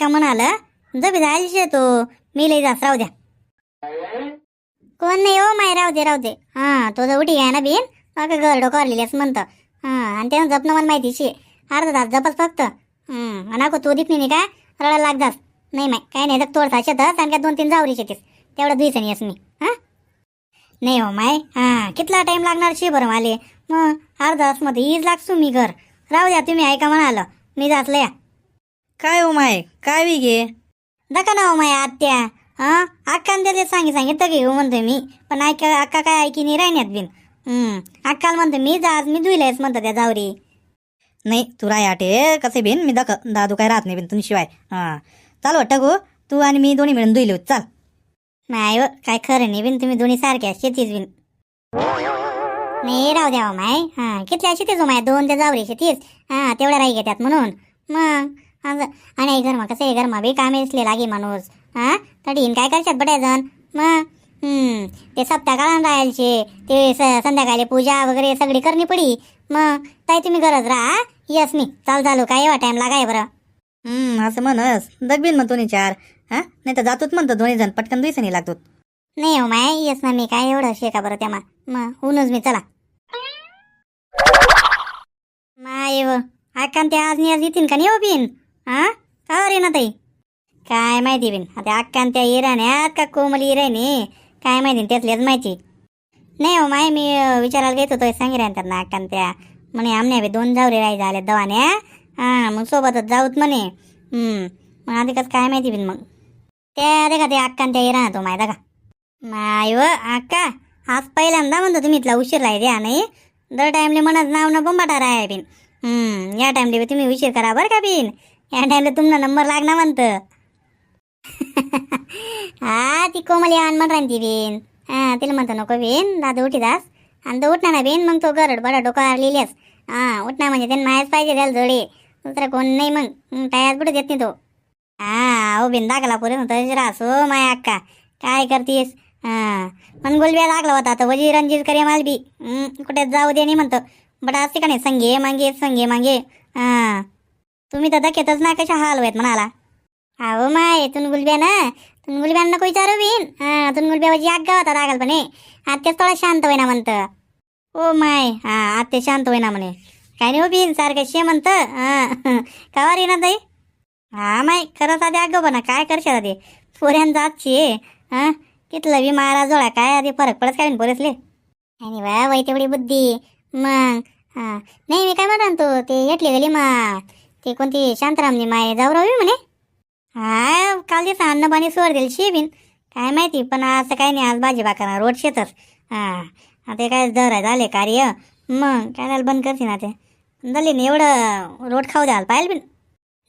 का म्हणाल? जबी जायचे तो. मी लई जास राहू द्या. कोण नाही हो माय. राहू दे राहू दे. हा तो जर उठी आहे ना बिन. अगं घर डोकावर लिहिल्यास म्हणतं. हा आणि त्यानं जपणं मला माहिती शे. अर्धा तास जपच फक्त. हं आणि तू दित नाही का? रडा लाग जास. नाही माय. काय नाही तर थोडसा शेतस आणि काय दोन तीन जावरी शेतीस. तेवढं दुईसन येस मी. हा? नाही हो माय. हा कितला टाइम लागणार शे बरं माले? मग अर्धा तासमध्ये ईज लागसू मी घर. राहू द्या तुम्ही ऐका म्हणाल? मी जातलं या काय हो माय काय वी गे दका ना हो माय आत्या. हा? अक्कान सांगी सांगितलं की हो म्हणतोय मी. पण ऐका अक्का काय ऐकी नाही राहण्यात बिन. हम्म अक्काला म्हणतो मी जा आज मी धुईलायच म्हणतो त्या जावरी. नाही तू राय आटे कसे बिन? मी दख दादू काय राहत नाही बिन तुझ्या शिवाय. हा. चाल वाटतं गो तू आणि मी दोन्ही मिळून दुईलो चाल. नाही व काय खरं नाही बिन तुम्ही दोन्ही सारख्या शेतीच बिन. नाही राहू द्या हो माय हा कितल्या शेतीच हो माय दोन त्या जावरी शेतीच. हा तेवढ्या राही घेतात म्हणून. मग? असं आणि आई घरमा कसं आहे घरमा बी कामे असले लागे माणूस हा तडीन काय करशात जण मग हम्म ते सप्ताह काळान राहायचे ते संध्याकाळी पूजा वगैरे सगळी करणी पडी मग ताई तुम्ही गरज राहा यस मी चाल चालू काय एवढा टाइम लागाय बरं हम्म असं म्हणस दगबीन मग दोन्ही चार हा नाही तर जातोच म्हणतो दोन्ही जण पटकन दुईसनी लागतो नाही हो माय येस ना मी काय एवढं शेका बरं त्या मा मग होऊनच मी चला माय व आज नाही आज येतील का नाही हो बिन हा का रे ना ताई काय माहिती बिन आता अक्कान त्या इराण्यात का कोमल इराणी काय माहिती त्यातल्याच माहिती नाही हो माय मी विचारायला घेत होतो सांगी राहतात ना अक्कान त्या म्हणे आमने बी दोन जावरे राही झाले दवाने हा मग सोबतच जाऊत म्हणे मग आधी कसं काय माहिती बिन मग त्या देखा ते अक्कान त्या इराणा तो माय का माय व अक्का आज पहिल्यांदा म्हणतो तुम्ही इथला उशीर राही द्या नाही दर टाईमले म्हणत नाव न बोंबाटा राहाय बिन या टाईमले तुम्ही उशीर करा बरं का बिन या टाइमला तुमना नंबर लागना म्हणतं. हा ती कोमल आण म्हण राहती बिन. हा तिला म्हणतो नको बिन दादा उठी दास. आणि तो उठणार ना बिन मग तो गरड बडा डोका लिहिल्यास. हा उठणार म्हणजे त्यांना माहीत पाहिजे त्याला जोडे. दुसरं कोण नाही मग. तयार कुठे देत नाही तो. हा हो बिन दाखला पुरे तशी रासो माया अक्का काय करतीस हा पण गुलब्या लागला होता तर वजी रणजीत करे माल बी. कुठे जाऊ दे नाही म्हणतो. बट असते का नाही संगे मांगे संगे मांगे. हा. तुम्ही तर दखेतच ना कशा हाल आहेत म्हणाला. अहो माय तुन गुलब्या ना तुन गुलब्या नको विचारू बीन? हा तुन गुलब्या वजी आग्गा होता दाखलपणे आत्याच थोडा शांत होईना म्हणतं. ओ माय हा आत्या शांत होईना म्हणे. काय नाही हो बीन सारखं शे म्हणतं हा का रे ना ताई? हा माय खरंच आधी आग बना काय करशात ते पोऱ्यांचा आजची हा कितलं बी मारा जोळा काय आधी फरक पडत काय पोरेसले? आणि वा वय तेवढी बुद्धी. मग हा नाही मी काय म्हणतो ते येटली गेली मग ते कोणती शांतारामनी माय जाऊ राहू म्हणे? हा काल दिवस अन्न पाणी सोड दिल शेबीन. काय माहिती पण असं काही नाही आज भाजी भाकर रोड शेतच. हा आता ते काय दर झाले कार्य. मग काय झालं बंद करते ना ते. दल्ली ना एवढं रोड खाऊ द्याल पाहिजे बिन.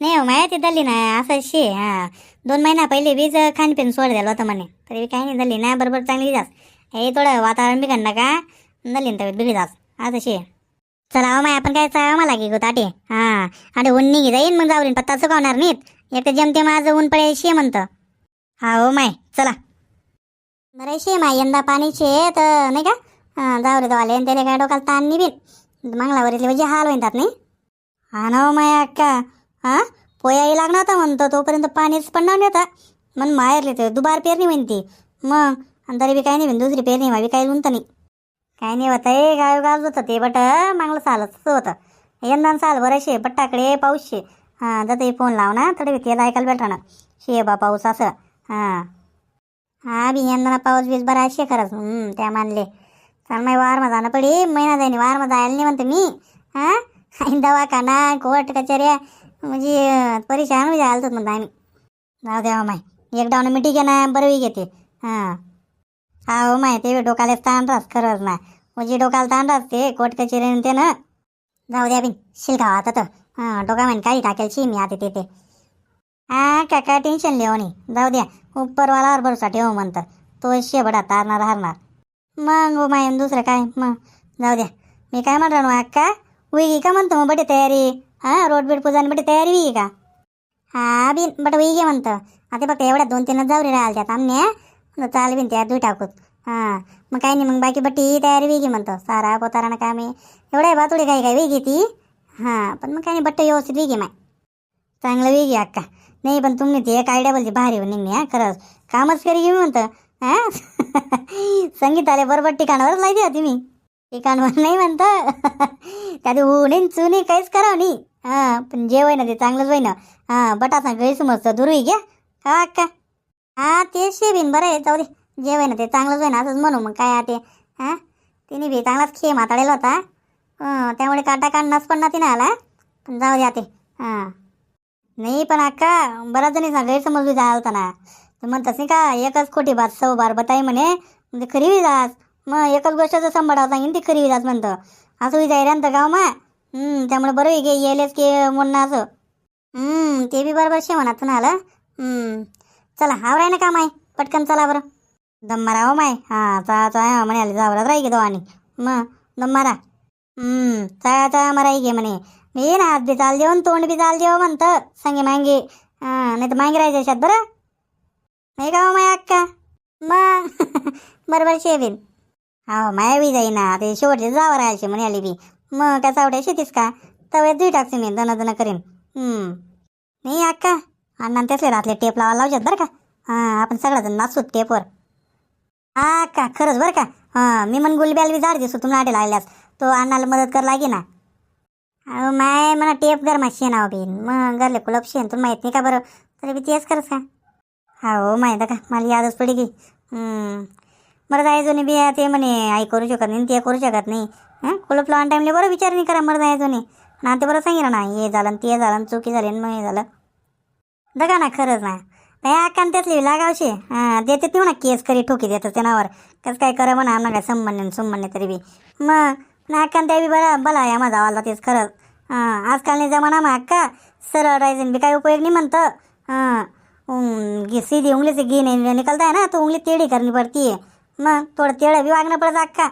नाही हो माहिती दल्ली ना असं शे हा. दोन महिना पहिले वीज खाणपिण सोड द्यायला होतं म्हणे. तरी काही नाही दल्ली ना बरोबर चांगली जास हे थोडं वातावरण बिघडलं का? दल्ली ना तब्येत बिघडी जास असं शे. चला हो माय आपण काय चावा मला की गो ताटे? हा. आणि ऊन निघी जाईन मग जाऊन पत्ता चुकवणार नाहीत एक तर जमते माझं ऊन पडेल शे म्हणतं. हा हो माय चला. बरं शे माय यंदा पाणी शे तर नाही का? हा जाऊ रे दवाले त्याला काय डोकाला ताण नाही बिन मंगळावरीतले म्हणजे हाल म्हणतात नाही? हा ना हो माय अक्का. हा? पोयाही लागणार होता म्हणतो तोपर्यंत पाणीच पडणार नाही होता मग माहेरले ते दुबार पेरणी म्हणते मग आणि तरी बी काही नाही म्हणे दुसरी पेरणी व्हावी काही उंत नाही. काय नाही होतं हे गाव गाव होतं ते बट मागलं सालच होतं. यंदा साल शे बट्टाकडे पाऊस शे हां जातं फोन लाव ना तरी त्याला ऐकायला भेटा ना. शे बा पाऊस असं. हां. हां बी यंदा पाऊस बीस बरा शे खरंच. त्या मानले. चाल माय वारमा जाणं पडी. महिना जाईन वारमा जायला नाही म्हणते मी. हां? दवाखाना कोर्ट कचेऱ्या म्हणजे अं, परेशान होई जायला म्हणता आम्ही. जाऊ द्या माय. एक डाऊन मिठी घे ना बरं घेते. हां. हा हो माय ते बी ताण राहत खरंच ना म्हणजे डोकाला ताण राहत ते कोट कचेरी ते ना. जाऊ द्या बिन शिलका आता तर डोका म्हण काही टाकेल मी आता तिथे हा काका काय टेन्शन लिहो नाही जाऊ द्या उपरवालावर भरोसा ठेव म्हणतं. तो शेबडा तारणार हारणार. मग माय दुसरं काय? मग जाऊ द्या. मी काय म्हणतो ना अक्का? होई का म्हणतो मग बटे तयारी? हा रोड बीड पूजा बटे तयारी होई का? हा बिन बट होई म्हणतं. आता फक्त एवढ्या दोन तीनच जावरी राहिल्या त्यात आमने चाल बिन त्या दुई टाकूत. हां मग काही नाही मग बाकी बट्टी तयारी वेगळी म्हणतो. सारा पोतारानं कामे. एवढ्या बा थोडी काही काय वेगळी ती. हां पण मग काही नाही बट्ट व्यवस्थित वेगळी माय. चांगलं वेगळी अक्का. नाही पण तुम्ही ते एक आयडिया बोलते भारी हो निघणे हा खरंच. कामच करी घेऊन म्हणतं हा. संगीताले बरोबर ठिकाणावरच लायते होती मी ठिकाणवर नाही म्हणतं. त्यात ऊन चुनी काहीच करावं नाही. हां पण जे ना ते चांगलंच होईना. ना बटाचा गैरसमजतं दुर्वी होई घ्या. का अक्का. हा तेच शेबीन बरं आहे जाऊ दे. जेवण ना ते चांगलंच आहे ना असंच म्हणू मग काय ते. हा? तिने बी चांगलाच खेळ माताळेला होता. त्यामुळे काटा काढणाच पण ना तिने आला. पण जाऊ दे आते. हां. नाही पण अक्का बऱ्याच जणी गैरसमज बी झाला होता ना. तर म्हणतात नाही का एकच खोटी बात सौ बार बताई म्हणे म्हणजे खरी विजास मग एकच गोष्ट संभाळावं सांगेन ती खरी विजास म्हणतं. असं विचार आहे गाव मा. त्यामुळे बरं की येलेच की म्हणणं असं. ते बी बरोबर शे म्हणा तुला आलं चला आवराय ना काम आहे. पटकन चला बरं. दम मारा हो माय. हां चा चा म्हणाले जावरात राही गे आणि मग दम मारा. चा चा मराई घे म्हणे. मी ना हात बी चाल देऊन हो तोंड बी चाल देऊ हो म्हणतं. संगे मांगे. हां नाही तर मांगे राहायचे शेत बरं. नाही का हो माय अक्का? मग बरोबर शेवीन हो माया बी जाईना. ते शेवटचे जावं राहायचे म्हणे आली बी. मग काय चावड्या शेतीस का? तव्यात दुई टाकते मी दणा दणा करीन. हं. नाही अक्का. अण्णा त्यातले रातले टेप लावा लावच्यात बरं का. हां आपण सगळ्याजण नाचू टेपवर हा का खरंच बरं का? हां मी म्हण गुलब्याला बी झाड दिसू तुम्ही आटे लागल्यास तो अण्णाला मदत कर लागे ना. अहो माय म्हणा टेप कर माशी नाव बी. मग गरले कुलप शेण तुला माहीत नाही का बरं? तरी बी तेच करस का हो माहीत आहे का मला यादच पडी की. हं. बरं बी नाही बिया ते म्हणे आई करू शकत नाही ते करू शकत नाही. हां कुलप लावून टाईमले बरं विचार नाही करा मर जायचो नाही ना ते बरं सांगितलं ना हे झालं आणि ते झालं आणि चुकी झाली मग हे झालं. बघा ना खरंच ना. नाही आकान त्यातली लागावशे. हां देते ते ना केस करी ठोकी देतो त्यानावर. कसं काय करा म्हणा आम्हाला काय संबंध सुंबंध तरी बी. मग ना अक्कान त्या बी बरा बला या माझा आवाज तेच खरंच. हां जमाना मग अक्का सरळ राहायचं बी काय उपयोग नाही म्हणतं. हां गी- सीधी उंगलीचे घे नाही नहीं निकलता ना तो उंगली तेढी करणी पड़ती मग थोडं तेढं बी वागणं पडत अक्का.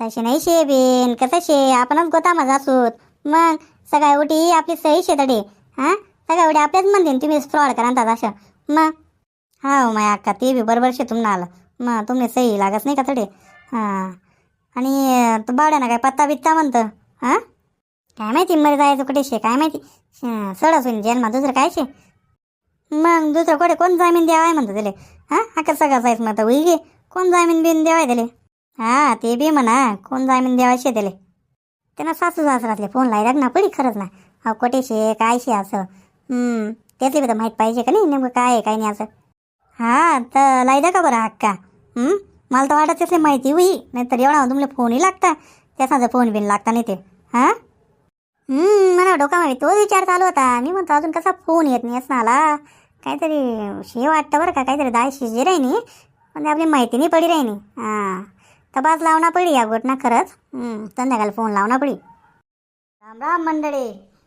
तशी नाही शे बेन कसं शे आपणच गोता माझा असूत. मग सगळ्या उठी आपली सही शेतडे. हां सगळ्या उठी आपल्याच म्हणतील तुम्ही फ्रॉड करा म्हणतात असं मग? हा हो माय अक्का ते बी बरोबर शे तुम्हाला आलं. मग तुम्ही सही लागत नाही का थोडे? हां. आणि तू तो बावड्यानं काय पत्ता बित्ता म्हणतं? हां? काय माहिती मरे जायचं कुठे शे काय माहिती? हं, सडस होईन जन्मा दुसरं काय शे मग दुसरं कुठे कोण जामीन द्यावाय म्हणतं त्याले? हां? अक्का सगळं जायचं म्हणतं होई गे कोण जामीन बिन द्यावाय त्याले? हा ते बी म्हणा कोण जामीन द्यावायचे त्याले? त्यांना सासू सासरातले फोन लायला ना पडी खरंच ना. अहो कोठे शे काय शे असं? हं, बी तर माहीत पाहिजे का नाही नेमकं काय आहे काय नाही असं. हा तर लायदा का बरं हक्का. मला तर वाटत त्यातले माहिती होई नाहीतर एवढा तुमला फोनही लागता त्याचा फोन बिन लागता नाही ते. हां? हं, मला डोकामध्ये तोच विचार चालू होता. मी म्हणतो अजून कसा फोन येत नाही असणाला काहीतरी शे वाटतं बरं का काहीतरी दाय शिजे राहिनी पण ते म्हणजे आपली माहिती नाही पडी राहिनी हां तपास लावणा पडी या गोटना खरंच. संध्याकाळी फोन लावणा पडी. राम राम मंडळी.